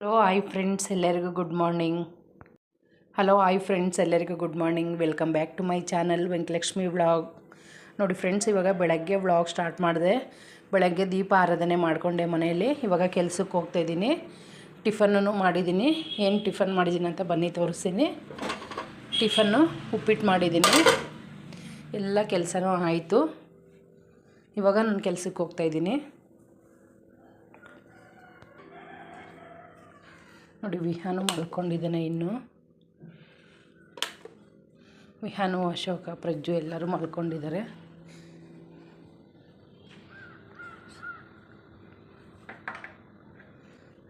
Hello hi friends ಎಲ್ಲರಿಗೂ good morning hello hi friends ಎಲ್ಲರಿಗೂ good morning welcome back to my channel Venkalakshmi vlog ನೋಡಿ friends ಇವಾಗ ಬೆಳಗ್ಗೆ vlog start ಮಾಡಿದೆ. ಬೆಳಗ್ಗೆ ದೀಪ ಆರಾಧನೆ ಮಾಡಿಕೊಂಡೆ ಮನೆಯಲ್ಲಿ. ಇವಾಗ ಕೆಲ್ಸಕ್ಕೆ ಹೋಗ್ತಾಯಿದ್ದೀನಿ ಟಿಫನ್ನು ಮಾಡಿದ್ದೀನಿ. ಏನು ಟಿಫನ್ ಮಾಡಿದ್ದೀನಿ ಅಂತ ಬನ್ನಿ ತೋರಿಸ್ತೀನಿ. ಟಿಫನ್ನು ಉಪ್ಪಿಟ್ಟು ಮಾಡಿದ್ದೀನಿ. ಎಲ್ಲ ಕೆಲಸನೂ ಆಯಿತು. ಇವಾಗ ನಾನು ಕೆಲ್ಸಕ್ಕೆ ಹೋಗ್ತಾಯಿದ್ದೀನಿ ನೋಡಿ, ವಿಹಾನು ಮಲ್ಕೊಂಡಿದ್ದಾನೆ ಇನ್ನು. ವಿಹಾನು, ಅಶೋಕ ಪ್ರಜ್ಜು ಎಲ್ಲರೂ ಮಲ್ಕೊಂಡಿದ್ದಾರೆ.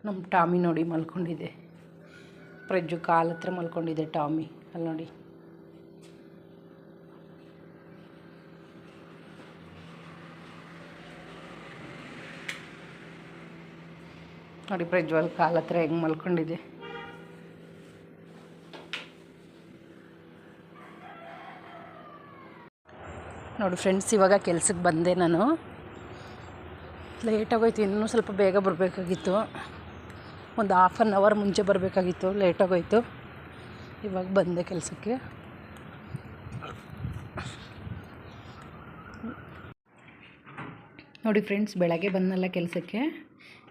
ನಮ್ಮ ಟಾಮಿ ನೋಡಿ ಮಲ್ಕೊಂಡಿದೆ. ಪ್ರಜ್ಜು ಕಾಲ ಹತ್ರ ಮಲ್ಕೊಂಡಿದೆ ಟಾಮಿ. ಅಲ್ಲಿ ನೋಡಿ. ನೋಡಿ ಪ್ರಜ್ವಲ್ ಕಾಲ ಹತ್ರ ಹೆಂಗೆ ಮಲ್ಕೊಂಡಿದೆ ನೋಡಿ ಫ್ರೆಂಡ್ಸ್ ಇವಾಗ ಕೆಲ್ಸಕ್ಕೆ ಬಂದೆ ನಾನು. ಲೇಟಾಗೋಯ್ತು ಇನ್ನೂ ಸ್ವಲ್ಪ ಬೇಗ ಬರಬೇಕಾಗಿತ್ತು. ಒಂದು ಹಾಫ್ ಆನ್ ಅವರ್ ಮುಂಚೆ ಬರಬೇಕಾಗಿತ್ತು ಲೇಟಾಗೋಯ್ತು ಇವಾಗ ಬಂದೆ ಕೆಲಸಕ್ಕೆ. ನೋಡಿ ಫ್ರೆಂಡ್ಸ್ ಬೆಳಗ್ಗೆ ಬಂದಲ್ಲ ಕೆಲಸಕ್ಕೆ.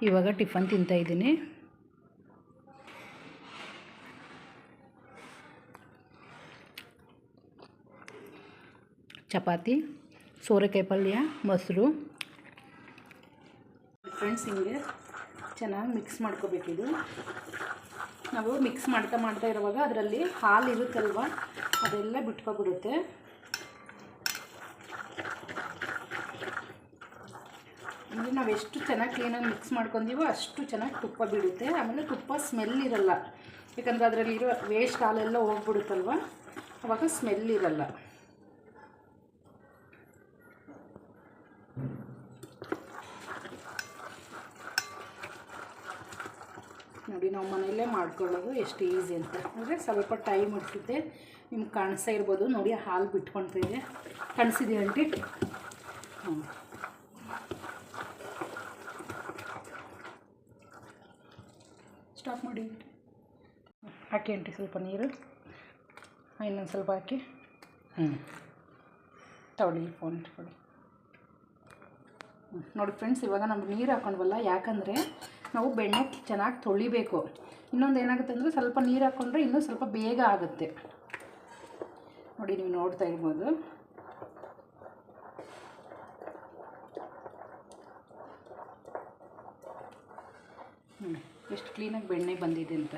ಇವಾಗ ಟಿಫನ್ ತಿಂತಾಯಿದ್ದೀನಿ ಚಪಾತಿ, ಸೋರೆಕಾಯಿ ಪಲ್ಯ, ಮೊಸರು. ಫ್ರೆಂಡ್ಸ್ ಹಿಂಗೆ ಚೆನ್ನಾಗಿ ಮಿಕ್ಸ್ ಮಾಡ್ಕೋಬೇಕಿದು ನಾವು ಮಿಕ್ಸ್ ಮಾಡ್ತಾ ಮಾಡ್ತಾ ಇರುವಾಗ ಅದರಲ್ಲಿ ಹಾಲು ಇರುತ್ತಲ್ವ? ಅದೆಲ್ಲ ಬಿಟ್ಕೊಬಿಡುತ್ತೆ. ಅಂದರೆ ನಾವು ಎಷ್ಟು ಚೆನ್ನಾಗಿ ಕ್ಲೀನಾಗಿ ಮಿಕ್ಸ್ ಮಾಡ್ಕೊಂತೀವೋ ಅಷ್ಟು ಚೆನ್ನಾಗಿ ತುಪ್ಪ ಬಿಡುತ್ತೆ. ಆಮೇಲೆ ತುಪ್ಪ ಸ್ಮೆಲ್ ಇರಲ್ಲ. ಯಾಕಂದರೆ ಅದರಲ್ಲಿರೋ ವೇಸ್ಟ್ ಹಾಲೆಲ್ಲ ಹೋಗ್ಬಿಡುತ್ತಲ್ವ? ಅವಾಗ ಸ್ಮೆಲ್ ಇರಲ್ಲ. ನೋಡಿ, ನಾವು ಮನೆಯಲ್ಲೇ ಮಾಡ್ಕೊಳ್ಳೋದು ಎಷ್ಟು ಈಸಿ ಅಂತ. ಅಂದರೆ ಸ್ವಲ್ಪ ಟೈಮ್ ಹಿಡಿಸುತ್ತೆ. ನಿಮ್ಗೆ ಕಾಣಿಸ್ತಾ ಇರ್ಬೋದು. ನೋಡಿ, ಹಾಲು ಬಿಟ್ಕೊಳ್ತಾ ಇದೆ ಕಾಣಿಸಿದೆ ಆಂಟಿ? ಹ್ಞೂ ಸ್ಟಾಪ್ ಮಾಡಿ ಹಾಕಿ ಆಂಟಿ ಸ್ವಲ್ಪ ನೀರು. ಇನ್ನೊಂದು ಸ್ವಲ್ಪ ಹಾಕಿ. ಹ್ಞೂ ತಗೊಳ್ಳಿ ಫೋನ್ ಇಟ್ಕೊಳ್ಳಿ. ನೋಡಿ ಫ್ರೆಂಡ್ಸ್ ಇವಾಗ ನಾವು ನೀರು ಹಾಕೊಂಡ್ವಲ್ಲ, ಯಾಕಂದರೆ ನಾವು ಬೆಣ್ಣೆ ಚೆನ್ನಾಗಿ ತೊಳಿಬೇಕು. ಇನ್ನೊಂದು ಏನಾಗುತ್ತೆ ಅಂದರೆ ಸ್ವಲ್ಪ ನೀರು ಹಾಕ್ಕೊಂಡ್ರೆ ಇನ್ನೂ ಸ್ವಲ್ಪ ಬೇಗ ಆಗುತ್ತೆ. ನೋಡಿ, ನೀವು ನೋಡ್ತಾ ಇರ್ಬೋದು. ಹ್ಞೂ ಎಷ್ಟು ಕ್ಲೀನಾಗಿ ಬೆಣ್ಣೆ ಬಂದಿದೆ ಅಂತ.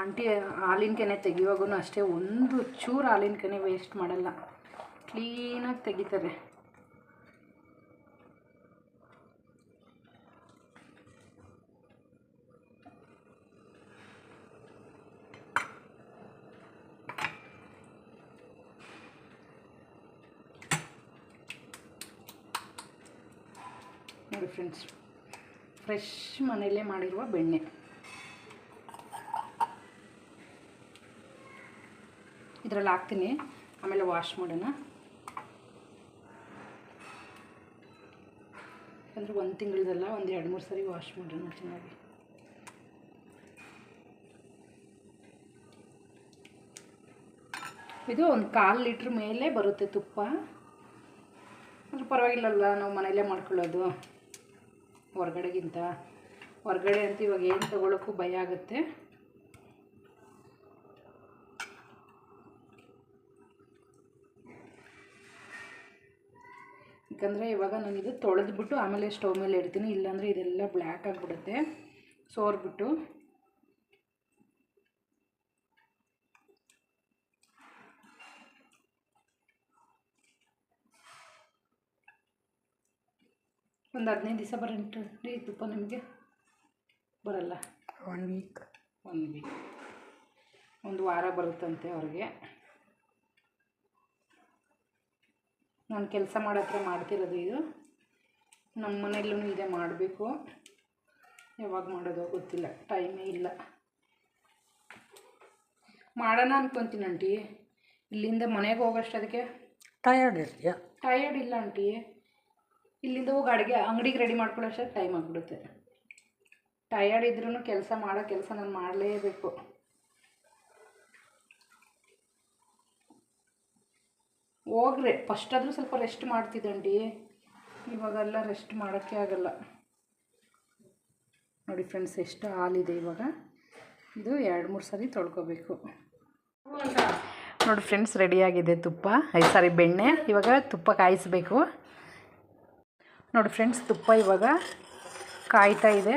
ಆಂಟಿ ಹಾಲಿನ ಕೆನೆ ತೆಗಿಯುವಾಗೂ ಅಷ್ಟೇ, ಒಂದು ಚೂರು ಹಾಲಿನ ಕೆನೆ ವೇಸ್ಟ್ ಮಾಡಲ್ಲ. ಕ್ಲೀನಾಗಿ ತೆಗಿತಾರೆ. ನೋಡಿ ಫ್ರೆಂಡ್ಸ್ ಫ್ರೆಶ್ ಮನೆಯಲ್ಲೇ ಮಾಡಿರುವ ಬೆಣ್ಣೆ. ಇದರಲ್ಲಿ ಹಾಕ್ತೀನಿ. ಆಮೇಲೆ ವಾಶ್ ಮಾಡೋಣ. ಅಂದರೆ ಒಂದು ತಿಂಗಳದಲ್ಲ ಒಂದು ಎರಡು ಮೂರು ಸರಿ ವಾಶ್ ಮಾಡೋಣ ಚೆನ್ನಾಗಿ. ಇದು ಒಂದು ಕಾಲು ಲೀಟ್ರ್ ಮೇಲೆ ಬರುತ್ತೆ ತುಪ್ಪ. ಅಂದರೆ ಪರವಾಗಿಲ್ಲಲ್ಲ, ನಾವು ಮನೆಯಲ್ಲೇ ಮಾಡ್ಕೊಳ್ಳೋದು ಹೊರಗಡೆಗಿಂತ. ಹೊರಗಡೆ ಅಂತ ಇವಾಗ ಏನು ತೊಗೊಳಕ್ಕೂ ಭಯ ಆಗುತ್ತೆ. ಯಾಕಂದರೆ ಇವಾಗ ನಾನು ಇದು ತೊಳೆದ್ಬಿಟ್ಟು ಆಮೇಲೆ ಸ್ಟವ್ ಮೇಲೆ ಇಡ್ತೀನಿ ಇಲ್ಲಾಂದರೆ ಇದೆಲ್ಲ ಬ್ಲ್ಯಾಕ್ ಆಗಿಬಿಡುತ್ತೆ. ಸೋರ್ಬಿಟ್ಟು. ಒಂದು ಹದಿನೈದು ದಿವಸ ಬರಂಟು ರೀ ತುಪ್ಪ ನಿಮಗೆ ಬರಲ್ಲ. ಒನ್ ವೀಕ್ ಒನ್ ವೀಕ್ ಒಂದು ವಾರ ಬರುತ್ತಂತೆ ಅವ್ರಿಗೆ. ನಾನು ಕೆಲಸ ಮಾಡೋತ್ರ ಮಾಡ್ತಿರೋದು ಇದು. ನಮ್ಮ ಮನೆಯಲ್ಲೂ ಇದೆ ಮಾಡಬೇಕು. ಯಾವಾಗ ಮಾಡೋದು ಗೊತ್ತಿಲ್ಲ ಟೈಮೇ ಇಲ್ಲ. ಮಾಡೋಣ ಅನ್ಕೊತೀನಿ ಆಂಟಿ. ಇಲ್ಲಿಂದ ಮನೆಗೆ ಹೋಗೋಷ್ಟದಕ್ಕೆ ಟಯರ್ಡ್ ಇರ್ತೀಯ? ಟಯರ್ಡ್ ಇಲ್ಲ ಆಂಟಿ. ಇಲ್ಲಿಂದ ಹೋಗಿ ಅಡುಗೆ ಅಂಗಡಿಗೆ ರೆಡಿ ಮಾಡ್ಕೊಳ್ಳೋಷ್ಟೇ ಟೈಮ್ ಆಗಿಬಿಡುತ್ತೆ. ಟಯರ್ಡ್ ಇದ್ರೂ ಕೆಲಸ ಮಾಡೋ ಕೆಲಸ ನಾನು ಮಾಡಲೇಬೇಕು. ಹೋಗ್ರೆ. ಫಸ್ಟ್ ಆದರೂ ಸ್ವಲ್ಪ ರೆಸ್ಟ್ ಮಾಡ್ತಿದ್ದಂಡಿ. ಇವಾಗೆಲ್ಲ ರೆಸ್ಟ್ ಮಾಡೋಕ್ಕೆ ಆಗಲ್ಲ. ನೋಡಿ ಫ್ರೆಂಡ್ಸ್ ಎಷ್ಟು ಹಾಲಿದೆ ಇವಾಗ. ಇದು ಎರಡು ಮೂರು ಸರಿ ತೊಳ್ಕೊಬೇಕು. ನೋಡಿ ಫ್ರೆಂಡ್ಸ್ ರೆಡಿಯಾಗಿದೆ ತುಪ್ಪ. ಐದು ಸಾರಿ ಬೆಣ್ಣೆ. ಇವಾಗ ತುಪ್ಪ ಕಾಯಿಸಬೇಕು. ನೋಡಿ ಫ್ರೆಂಡ್ಸ್ ತುಪ್ಪ ಇವಾಗ ಕಾಯ್ತಾ ಇದೆ.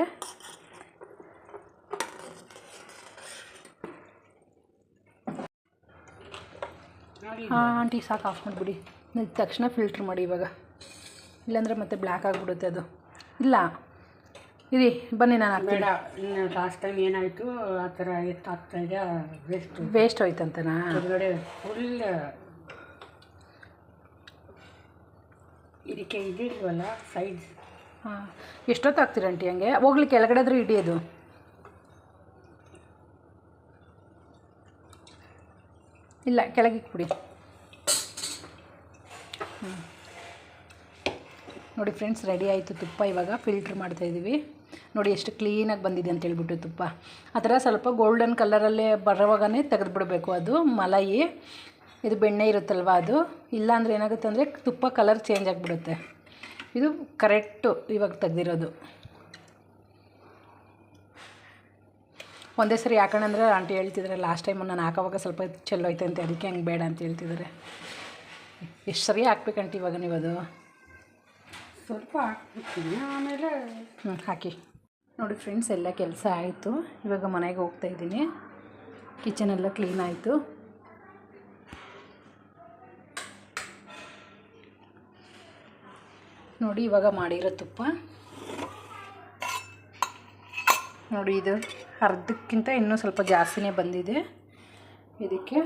ಹಾಂ ಆಂಟಿ ಸಾಕು ಆಫ್ ಮಾಡಿಬಿಡಿ. ಇದ್ದ ತಕ್ಷಣ ಫಿಲ್ಟ್ರ್ ಮಾಡಿ ಇವಾಗ. ಇಲ್ಲಾಂದರೆ ಮತ್ತೆ ಬ್ಲ್ಯಾಕ್ ಆಗಿಬಿಡುತ್ತೆ ಅದು. ಇಲ್ಲ. ಇರಿ ಬನ್ನಿ ನಾನು ಹಾಕ್ತೀನಿ. ಬೇಡ ಲಾಸ್ಟ್ ಟೈಮ್ ಏನಾಯಿತು ಆ ಥರ ಎತ್ತಾಗ್ತಾ ಇದೆ ವೇಸ್ಟ್ ವೇಸ್ಟ್ ಹೋಯ್ತಂತನಾ? ಹೊರಗಡೆ ಫುಲ್ ಇದಕ್ಕೆ ಇದಿಲ್ವಲ್ಲ ಸೈಜ್ ಹಾಂ ಎಷ್ಟೊತ್ತು ಆಗ್ತೀರ ಆಂಟಿ ಹಂಗೆ? ಹೋಗ್ಲಿ ಕೆಳಗಡೆ ಆದರೂ ಹಿಡಿಯೋದು ಇಲ್ಲ ಕೆಳಗೆ ಹ್ಞೂ ನೋಡಿ ಫ್ರೆಂಡ್ಸ್ ರೆಡಿ ಆಯಿತು ತುಪ್ಪ ಇವಾಗ ಫಿಲ್ಟ್ರ್ ಮಾಡ್ತಾಯಿದ್ದೀವಿ ನೋಡಿ ಎಷ್ಟು ಕ್ಲೀನಾಗಿ ಬಂದಿದೆ ಅಂತ ಹೇಳ್ಬಿಟ್ಟು ತುಪ್ಪ. ಆ ಥರ ಸ್ವಲ್ಪ ಗೋಲ್ಡನ್ ಕಲರಲ್ಲೇ ಬರೋವಾಗನೇ ತೆಗೆದುಬಿಡಬೇಕು ಅದು, ಮಲಾಯಿ. ಇದು ಬೆಣ್ಣೆ ಇರುತ್ತಲ್ವ ಅದು? ಇಲ್ಲಾಂದರೆ ಏನಾಗುತ್ತೆ ಅಂದರೆ ತುಪ್ಪ ಕಲರ್ ಚೇಂಜ್ ಆಗಿಬಿಡುತ್ತೆ. ಇದು ಕರೆಕ್ಟು ಇವಾಗ ತೆಗೆದಿರೋದು. ಒಂದೇ ಸರಿ ಯಾಕಂದ್ರೆ ಆಂಟಿ ಹೇಳ್ತಿದ್ದಾರೆ ಲಾಸ್ಟ್ ಟೈಮ್ ನಾನು ಹಾಕೋವಾಗ ಸ್ವಲ್ಪ ಚೆಲ್ಲೋಯ್ತು ಅಂತ ಅದಕ್ಕೆ ಹಂಗೆ ಬೇಡ ಅಂತ ಹೇಳ್ತಿದ್ದಾರೆ ಎಷ್ಟು ಸರಿ ಹಾಕ್ಬೇಕಂತ ಇವಾಗ ನೀವು ಅದು ಸ್ವಲ್ಪ ಹಾಕ್ಬಿಡ್ತೀನಿ ಆಮೇಲೆ ಹ್ಞೂ ಹಾಕಿ. ನೋಡಿ ಫ್ರೆಂಡ್ಸ್ ಎಲ್ಲ ಕೆಲಸ ಆಯಿತು. ಇವಾಗ ಮನೆಗೆ ಹೋಗ್ತಾ ಇದ್ದೀನಿ. ಕಿಚನ್ ಎಲ್ಲ ಕ್ಲೀನ್ ಆಯಿತು. ನೋಡಿ ಇವಾಗ ಮಾಡಿರೋ ತುಪ್ಪ. ನೋಡಿ ಇದು ಅರ್ಧಕ್ಕಿಂತ ಇನ್ನೂ ಸ್ವಲ್ಪ ಜಾಸ್ತಿನೇ ಬಂದಿದೆ. ಇದಕ್ಕೆ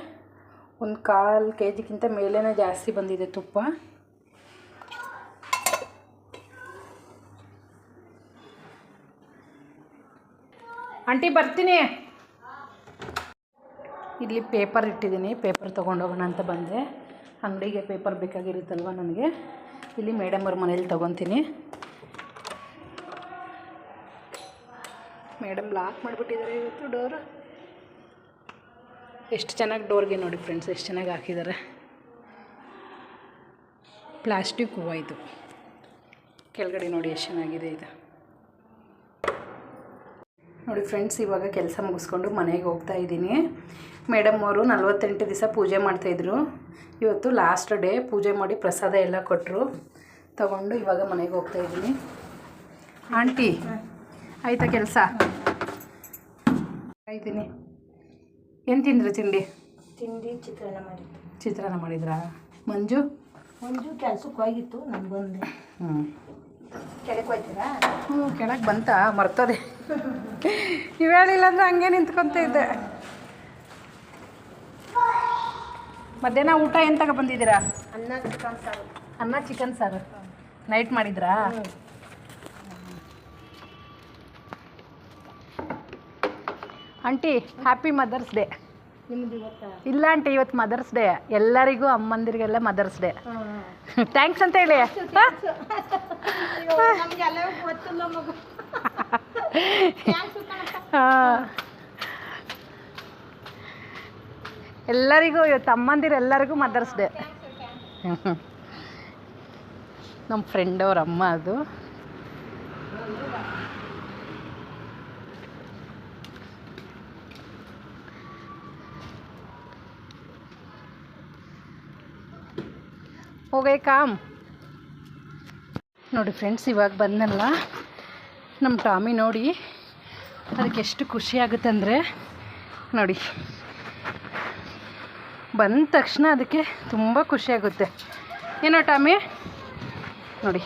ಒಂದು ಕಾಲು ಕೆ ಜಿಗಿಂತ ಮೇಲೇ ಜಾಸ್ತಿ ಬಂದಿದೆ ತುಪ್ಪ. ಆಂಟಿ ಬರ್ತೀನಿ. ಇಲ್ಲಿ ಪೇಪರ್ ಇಟ್ಟಿದ್ದೀನಿ. ಪೇಪರ್ ತೊಗೊಂಡೋಗೋಣ ಅಂತ ಬಂದೆ. ಅಂಗಡಿಗೆ ಪೇಪರ್ ಬೇಕಾಗಿರುತ್ತಲ್ವ ನನಗೆ? ಇಲ್ಲಿ ಮೇಡಮ್ ಅವ್ರ ಮನೇಲಿ ತೊಗೊತೀನಿ. ಮೇಡಮ್ ಲಾಕ್ ಮಾಡಿಬಿಟ್ಟಿದ್ದಾರೆ ಇವತ್ತು ಡೋರು. ಎಷ್ಟು ಚೆನ್ನಾಗಿ ಡೋರ್ಗೆ ನೋಡಿ ಫ್ರೆಂಡ್ಸ್ ಎಷ್ಟು ಚೆನ್ನಾಗಿ ಹಾಕಿದ್ದಾರೆ ಪ್ಲಾಸ್ಟಿಕ್ ಹೂವು ಇದು. ಕೆಳಗಡೆ ನೋಡಿ ಎಷ್ಟು ಚೆನ್ನಾಗಿದೆ ಇದು. ನೋಡಿ ಫ್ರೆಂಡ್ಸ್ ಇವಾಗ ಕೆಲಸ ಮುಗಿಸ್ಕೊಂಡು ಮನೆಗೆ ಹೋಗ್ತಾ ಇದ್ದೀನಿ. ಮೇಡಮ್ ಅವರು ನಲ್ವತ್ತೆಂಟು ದಿವಸ ಪೂಜೆ ಮಾಡ್ತಾಯಿದ್ರು ಇವತ್ತು ಲಾಸ್ಟ್ ಡೇ ಪೂಜೆ ಮಾಡಿ ಪ್ರಸಾದ ಎಲ್ಲ ಕೊಟ್ಟರು ತಗೊಂಡು ಇವಾಗ ಮನೆಗೆ ಹೋಗ್ತಾ ಇದ್ದೀನಿ. ಆಂಟಿ ಆಯಿತಾ ಕೆಲಸ? ಇದ್ದೀನಿ. ಏನು ತಿಂದ್ರಿ ತಿಂಡಿ? ತಿಂಡಿ ಚಿತ್ರಾನ್ನ ಮಾಡಿದ್ದು ಚಿತ್ರಾನ್ನ ಮಾಡಿದ್ರಾ? ಮಂಜು? ಮಂಜು ಕೆಲ್ಸಕ್ಕೆ ಹೋಗಿತ್ತು ನನಗೊಂದು ಹ್ಞೂ ಕೆಳಗೆ ಹೋಯ್ತೀರಾ? ಹ್ಞೂ ಕೆಳಗೆ ಬಂತ ಮರ್ತದೆ. ನೀವು ಹೇಳಿಲ್ಲ ಅಂದ್ರೆ ಹಂಗೆ ನಿಂತ್ಕೊಂತ ಇದ್ದೆ. ಮಧ್ಯಾಹ್ನ ಊಟ ಏನು ತಗೊ ಬಂದಿದ್ದೀರಾ? ಅನ್ನ ಚಿಕನ್ ಸಾರು. ಅನ್ನ ಚಿಕನ್ ಸಾರು. ನೈಟ್ ಮಾಡಿದ್ರಾ? ಆಂಟಿ ಹ್ಯಾಪಿ ಮದರ್ಸ್ ಡೇ ಇಲ್ಲ ಆಂಟಿ ಇವತ್ತು ಮದರ್ಸ್ ಡೇ ಎಲ್ಲರಿಗೂ ಅಮ್ಮಂದಿರಿಗೆಲ್ಲ ಮದರ್ಸ್ ಡೇ ಥ್ಯಾಂಕ್ಸ್ ಅಂತ ಹೇಳಿ. ಎಲ್ಲರಿಗೂ ಇವತ್ತು ಅಮ್ಮಂದಿರು ಎಲ್ಲರಿಗೂ ಮದರ್ಸ್ ಡೇ ನಮ್ಮ ಫ್ರೆಂಡ್ ಅವ್ರ ಅಮ್ಮ ಅದು. ಹೋಗೇ ಕಾಮ್. ನೋಡಿ ಫ್ರೆಂಡ್ಸ್ ಇವಾಗ ಬಂದನಲ್ಲ ನಮ್ಮ ಟಾಮಿ ನೋಡಿ ಅದಕ್ಕೆ ಎಷ್ಟು ಖುಷಿ ಆಗುತ್ತಂದರೆ ನೋಡಿ, ಬಂದ ತಕ್ಷಣ ಅದಕ್ಕೆ ತುಂಬ ಖುಷಿಯಾಗುತ್ತೆ ಏನೋ ಟಾಮಿ? ನೋಡಿ,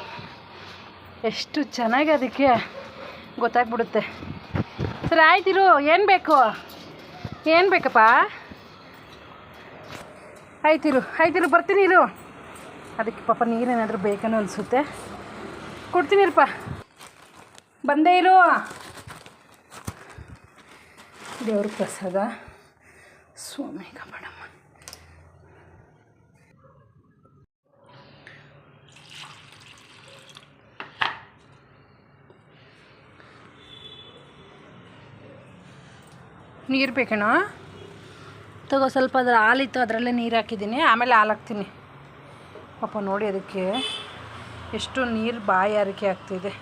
ಎಷ್ಟು ಚೆನ್ನಾಗಿ ಅದಕ್ಕೆ ಗೊತ್ತಾಗ್ಬಿಡುತ್ತೆ. ಸರಿ ಆಯ್ತಿರು ಏನು ಬೇಕು? ಏನು ಬೇಕಪ್ಪ? ಆಯ್ತಿರು ಆಯ್ತಿರು ಬರ್ತೀನಿ ಇರು. ಅದಕ್ಕೆ ಪಾಪ ನೀರೇನಾದರೂ ಬೇಕೇನೋ ಅನಿಸುತ್ತೆ. ಕೊಡ್ತೀನಿರಪ್ಪ ಬಂದೇ ಇರು. ದೇವ್ರ ಪ್ರಸಾದ. ಸ್ವಾಮಿ ಕಬಡಮ್ಮ ನೀರು ಬೇಕೇನೋ? ತಗೋ, ಸ್ವಲ್ಪ ಅದ್ರ ಹಾಲಿತ್ತು ಅದರಲ್ಲೇ ನೀರು ಹಾಕಿದ್ದೀನಿ. ಆಮೇಲೆ ಹಾಲು ಹಾಕ್ತೀನಿ. ಪಾಪ ನೋಡಿ ಅದಕ್ಕೆ ಎಷ್ಟು ನೀರು ಬಾಯಿ ಅರಿಕೆ ಆಗ್ತಿದೆ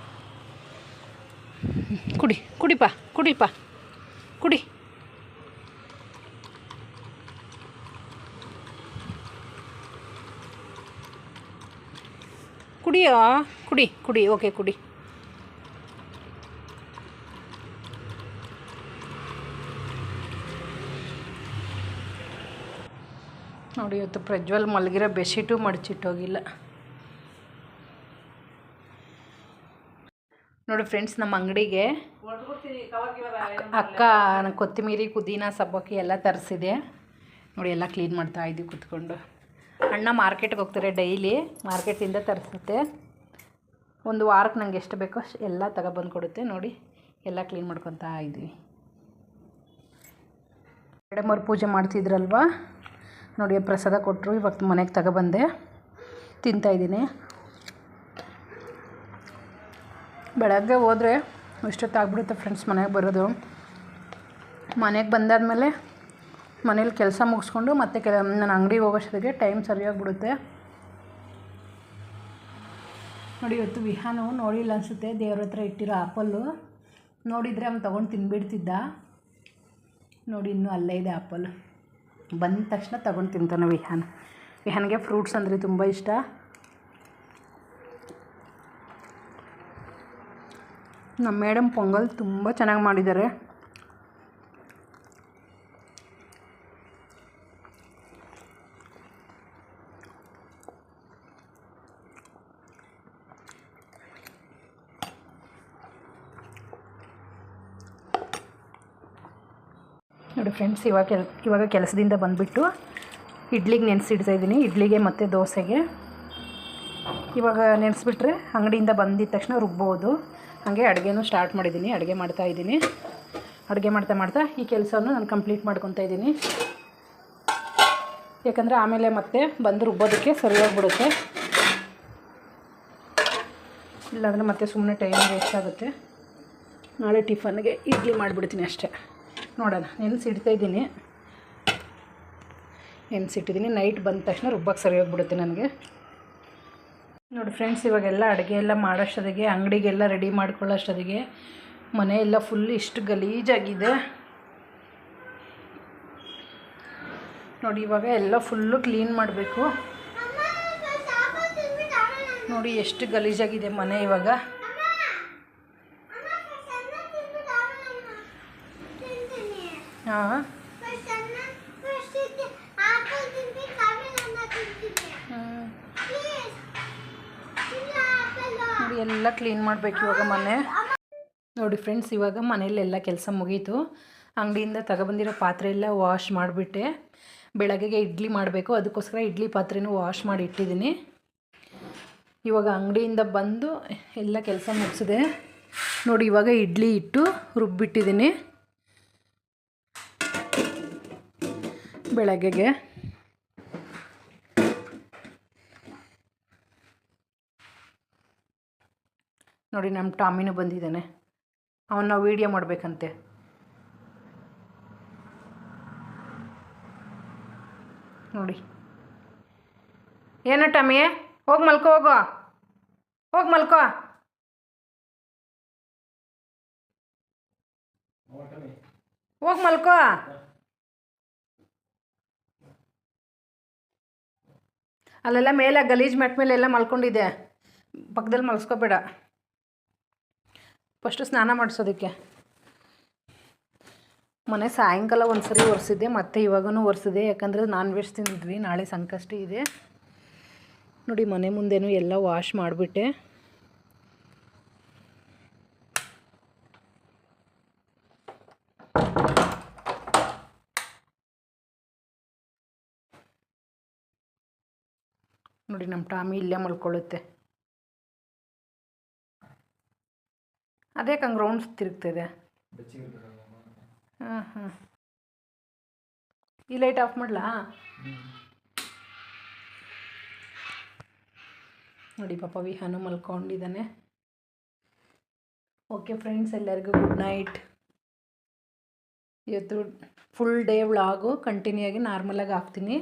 ಕುಡಿ ಕುಡಿಪ ಕುಡಿಪ ಕುಡಿ ಕುಡಿಯೋ ಕುಡಿ ಕುಡಿ ಓಕೆ ಕುಡಿ ನೋಡಿ, ಇವತ್ತು ಪ್ರಜ್ವಲ್ ಮಲಗಿರೋ ಬೆಡ್ಶೀಟು ಮಡಚಿಟ್ಟೋಗಿಲ್ಲ. ನೋಡಿ ಫ್ರೆಂಡ್ಸ್ ನಮ್ಮ ಅಂಗಡಿಗೆ ಅಕ್ಕ ಕೊತ್ತಿಮೀರಿ, ಪುದೀನ, ಸಬ್ಬಕ್ಕಿ ಎಲ್ಲ ತರಿಸಿದೆ. ನೋಡಿ, ಎಲ್ಲ ಕ್ಲೀನ್ ಮಾಡ್ತಾ ಇದ್ದೀವಿ ಕೂತ್ಕೊಂಡು. ಅಣ್ಣ ಮಾರ್ಕೆಟ್ಗೆ ಹೋಗ್ತಾರೆ ಡೈಲಿ ಮಾರ್ಕೆಟಿಂದ ತರಿಸುತ್ತೆ. ಒಂದು ವಾರಕ್ಕೆ ನಂಗೆ ಎಷ್ಟು ಬೇಕೋ ಎಲ್ಲ ತಗೊಬಂದು ಕೊಡುತ್ತೆ ನೋಡಿ, ಎಲ್ಲ ಕ್ಲೀನ್ ಮಾಡ್ಕೊತಾ ಇದ್ವಿ. ಮೇಡಮ್ ಅವ್ರು ಪೂಜೆ ಮಾಡ್ತಿದ್ರಲ್ವ? ನೋಡಿ, ಪ್ರಸಾದ ಕೊಟ್ಟರು. ಇವಾಗ ಮನೆಗೆ ತಗೊಬಂದೆ. ತಿಂತಾಯಿದ್ದೀನಿ ಬೆಳಗ್ಗೆ ಹೋದರೆ ಇಷ್ಟೊತ್ತಾಗ್ಬಿಡುತ್ತೆ ಫ್ರೆಂಡ್ಸ್ ಮನೆಗೆ ಬರೋದು. ಮನೆಗೆ ಬಂದಾದಮೇಲೆ ಮನೇಲಿ ಕೆಲಸ ಮುಗಿಸ್ಕೊಂಡು ಮತ್ತೆ ಕೆಲ ನಾನು ಅಂಗಡಿಗೆ ಹೋಗೋಷ್ಟೊತ್ತಿಗೆ ಟೈಮ್ ಸರಿಯಾಗಿಬಿಡುತ್ತೆ. ನೋಡಿ, ಇವತ್ತು ವಿಹಾನು ನೋಡಿಲ್ಲ ಅನಿಸುತ್ತೆ. ದೇವ್ರ ಹತ್ರ ಇಟ್ಟಿರೋ ಆ್ಯಪಲ್ಲು ನೋಡಿದರೆ ಅವ್ನು ತೊಗೊಂಡು ತಿನ್ಬಿಡ್ತಿದ್ದ. ನೋಡಿ, ಇನ್ನೂ ಅಲ್ಲೇ ಇದೆ ಆ್ಯಪಲ್ ಬಂದ ತಕ್ಷಣ ತಗೊಂಡು ತಿಂತಾನೆ ವಿಹಾನ್. ವಿಹಾನ್ಗೆ ಫ್ರೂಟ್ಸ್ ಅಂದರೆ ತುಂಬ ಇಷ್ಟ. ನಮ್ಮ ಮೇಡಮ್ ಪೊಂಗಲ್ ತುಂಬ ಚೆನ್ನಾಗಿ ಮಾಡಿದ್ದಾರೆ ನೋಡಿ ಫ್ರೆಂಡ್ಸ್, ಇವಾಗ ಕೆಲ, ಇವಾಗ ಕೆಲಸದಿಂದ ಬಂದುಬಿಟ್ಟು ಇಡ್ಲಿಗೆ ನೆನೆಸಿಡ್ತಾ ಇದ್ದೀನಿ. ಇಡ್ಲಿಗೆ ಮತ್ತು ದೋಸೆಗೆ. ಇವಾಗ ನೆನೆಸ್ಬಿಟ್ರೆ ಅಂಗಡಿಯಿಂದ ಬಂದಿದ್ದ ತಕ್ಷಣ ರುಬ್ಬೋದು. ಹಾಗೆ ಅಡುಗೆನೂ ಸ್ಟಾರ್ಟ್ ಮಾಡಿದ್ದೀನಿ, ಅಡುಗೆ ಮಾಡ್ತಾ ಇದ್ದೀನಿ. ಅಡುಗೆ ಮಾಡ್ತಾ ಮಾಡ್ತಾ ಈ ಕೆಲಸವನ್ನು ನಾನು ಕಂಪ್ಲೀಟ್ ಮಾಡ್ಕೊತಾ ಇದ್ದೀನಿ. ಯಾಕಂದರೆ ಆಮೇಲೆ ಮತ್ತೆ ಬಂದು ರುಬ್ಬೋದಕ್ಕೆ ಸರಿಯಾಗಿಬಿಡುತ್ತೆ ಇಲ್ಲಾಂದರೆ ಮತ್ತೆ ಸುಮ್ಮನೆ ಟೈಮ್ ವೇಸ್ಟ್ ಆಗುತ್ತೆ. ನಾಳೆ ಟಿಫನ್ಗೆ ಇಡ್ಲಿ ಮಾಡಿಬಿಡ್ತೀನಿ ಅಷ್ಟೇ. ನೋಡೋಣ. ನೆನೆಸಿಡ್ತಾ ಇದ್ದೀನಿ. ನೆನೆಸಿಟ್ಟಿದ್ದೀನಿ ನೈಟ್ ಬಂದ ತಕ್ಷಣ ರುಬ್ಬಕ್ಕೆ ಸರಿ ಹೋಗ್ಬಿಡುತ್ತೆ ನನಗೆ. ನೋಡಿ ಫ್ರೆಂಡ್ಸ್ ಇವಾಗೆಲ್ಲ ಅಡುಗೆ ಎಲ್ಲ ಮಾಡೋಷ್ಟೊತ್ತಿಗೆ, ಅಂಗಡಿಗೆಲ್ಲ ರೆಡಿ ಮಾಡ್ಕೊಳ್ಳೋಷ್ಟೊತ್ತಿಗೆ, ಮನೆ ಎಲ್ಲ ಫುಲ್ ಇಷ್ಟು ಗಲೀಜಾಗಿದೆ. ನೋಡಿ ಇವಾಗ ಎಲ್ಲ ಫುಲ್ಲು ಕ್ಲೀನ್ ಮಾಡಬೇಕು. ನೋಡಿ ಎಷ್ಟು ಗಲೀಜಾಗಿದೆ ಮನೆ ಇವಾಗ. ಹಾಂ ನೋಡಿ ಎಲ್ಲ ಕ್ಲೀನ್ ಮಾಡಬೇಕು ಇವಾಗ ಮನೆ. ನೋಡಿ ಫ್ರೆಂಡ್ಸ್ ಇವಾಗ ಮನೆಯಲ್ಲೆಲ್ಲ ಕೆಲಸ ಮುಗೀತು. ಅಂಗಡಿಯಿಂದ ತಗೊಬಂದಿರೋ ಪಾತ್ರೆ ಎಲ್ಲ ವಾಶ್ ಮಾಡಿಬಿಟ್ಟೆ. ಬೆಳಗ್ಗೆಗೆ ಇಡ್ಲಿ ಮಾಡಬೇಕು. ಅದಕ್ಕೋಸ್ಕರ ಇಡ್ಲಿ ಪಾತ್ರೆನೂ ವಾಶ್ ಮಾಡಿ ಇಟ್ಟಿದ್ದೀನಿ. ಇವಾಗ ಅಂಗಡಿಯಿಂದ ಬಂದು ಎಲ್ಲ ಕೆಲಸ ಮುಗಿಸಿದೆ. ನೋಡಿ ಇವಾಗ ಇಡ್ಲಿ ಇಟ್ಟು ರುಬ್ಬಿಟ್ಟಿದ್ದೀನಿ. ಬೆಳಗ್ಗೆಗೆ. ನೋಡಿ ನಮ್ಮ ಟಾಮಿನೂ ಬಂದಿದ್ದಾನೆ. ಅವನ್ನ ವೀಡಿಯೋ ಮಾಡಬೇಕಂತೆ. ನೋಡಿ. ಏನು ಟಾಮಿ? ಹೋಗಿ ಮಲ್ಕೋ, ಹೋಗೋ. ಹೋಗಿ ಮಲ್ಕೋ. ಹೋಗಿ ಮಲ್ಕೋ. ಅಲ್ಲೆಲ್ಲ ಮೇಲೆ ಗಲೀಜು ಮೆಟ್ ಮೇಲೆ ಎಲ್ಲ ಮಲ್ಕೊಂಡಿದೆ ಪಕ್ಕದಲ್ಲಿ ಮಲ್ಸ್ಕೋಬೇಡ. ಫಸ್ಟು ಸ್ನಾನ ಮಾಡಿಸೋದಕ್ಕೆ. ಮನೆ ಸಾಯಂಕಾಲ ಒಂದು ಸರಿ ಒರೆಸಿದ್ದೆ, ಮತ್ತೆ ಇವಾಗೂ ಒರೆಸಿದೆ. ಯಾಕಂದರೆ ನಾನ್ ವೆಜ್ ತಿಂದಿದ್ವಿ ನಾಳೆ ಸಂಕಷ್ಟಿ ಇದೆ. ನೋಡಿ, ಮನೆ ಮುಂದೆನೂ ಎಲ್ಲ ವಾಶ್ ಮಾಡಿಬಿಟ್ಟೆ. ನೋಡಿ ನಮ್ಮ ಟಾಮಿ ಇಲ್ಲೇ ಮಲ್ಕೊಳ್ಳುತ್ತೆ. ಅದೇ ಕಂಗ್ ರೌಂಡ್ಸ್ ತಿರುಗ್ತಿದೆ ಹಾಂ ಹಾಂ ಈ ಲೈಟ್ ಆಫ್ ಮಾಡಲಾ? ನೋಡಿ, ಪಾಪ ವಿಹಾನು ಮಲ್ಕೊಂಡಿದ್ದಾನೆ. ಓಕೆ ಫ್ರೆಂಡ್ಸ್ ಎಲ್ಲರಿಗೂ ಗುಡ್ ನೈಟ್ ಇವತ್ತು ಫುಲ್ ಡೇ ವ್ಲಾಗು ಕಂಟಿನ್ಯೂ ಆಗಿ ನಾರ್ಮಲಾಗಿ ಹಾಕ್ತೀನಿ.